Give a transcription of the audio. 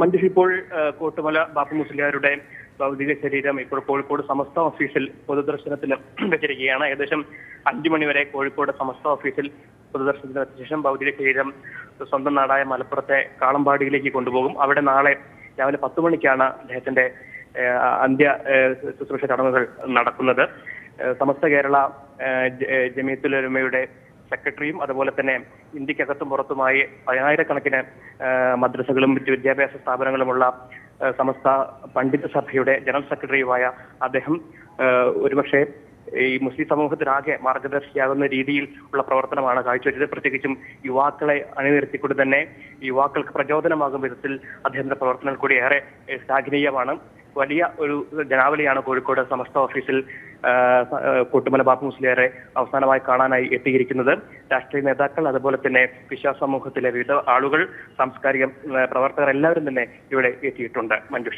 മഞ്ജുഷ് ഇപ്പോൾ കോട്ടുമല ബാപ്പു മുസ്ലിയാരുടെ ഭൗതിക ശരീരം ഇപ്പോൾ കോഴിക്കോട് സമസ്ത ഓഫീസിൽ പൊതുദർശനത്തിൽ വെച്ചിരിക്കുകയാണ്. ഏകദേശം അഞ്ചു മണിവരെ കോഴിക്കോട് സമസ്ത ഓഫീസിൽ പൊതുദർശനത്തിന് വെച്ച ശേഷം ഭൗതിക ശരീരം സ്വന്തം നാടായ മലപ്പുറത്തെ കാളമ്പാടിയിലേക്ക് കൊണ്ടുപോകും. അവിടെ നാളെ രാവിലെ പത്ത് മണിക്കാണ് അദ്ദേഹത്തിന്റെ അന്ത്യ ശുശ്രൂഷ ചടങ്ങുകൾ നടക്കുന്നത്. സമസ്ത കേരള ജമീത്തുലരുമയുടെ സെക്രട്ടറിയും അതുപോലെ തന്നെ ഇന്ത്യക്കകത്തും പുറത്തുമായി പതിനായിരക്കണക്കിന് മദ്രസകളും മറ്റ് വിദ്യാഭ്യാസ സ്ഥാപനങ്ങളുമുള്ള സമസ്ത പണ്ഡിത സഭയുടെ ജനറൽ സെക്രട്ടറിയുമായ അദ്ദേഹം ഒരുപക്ഷെ ഈ മുസ്ലിം സമൂഹത്തിനാകെ മാർഗദർശിയാകുന്ന രീതിയിൽ ഉള്ള പ്രവർത്തനമാണ് കാഴ്ചവെച്ചത്. പ്രത്യേകിച്ചും യുവാക്കളെ അണിനിരത്തിക്കൊണ്ട് തന്നെ യുവാക്കൾക്ക് പ്രചോദനമാകും വിധത്തിൽ അദ്ദേഹത്തിന്റെ പ്രവർത്തനങ്ങൾ കൂടി ഏറെ ശ്ലാഘനീയമാണ് വലിയ ഒരു ജനാവലിയാണ് കോഴിക്കോട് സമസ്ത ഓഫീസിൽ കൂട്ടുമല ബാബു മുസ്ലിയാരെ അവസാനമായി കാണാനായി എത്തിയിരിക്കുന്നത്. രാഷ്ട്രീയ നേതാക്കൾ അതുപോലെ തന്നെ വിശ്വാസ സമൂഹത്തിലെ വിവിധ ആളുകൾ സാംസ്കാരിക പ്രവർത്തകർ എല്ലാവരും തന്നെ ഇവിടെ എത്തിയിട്ടുണ്ട്. മഞ്ജുഷ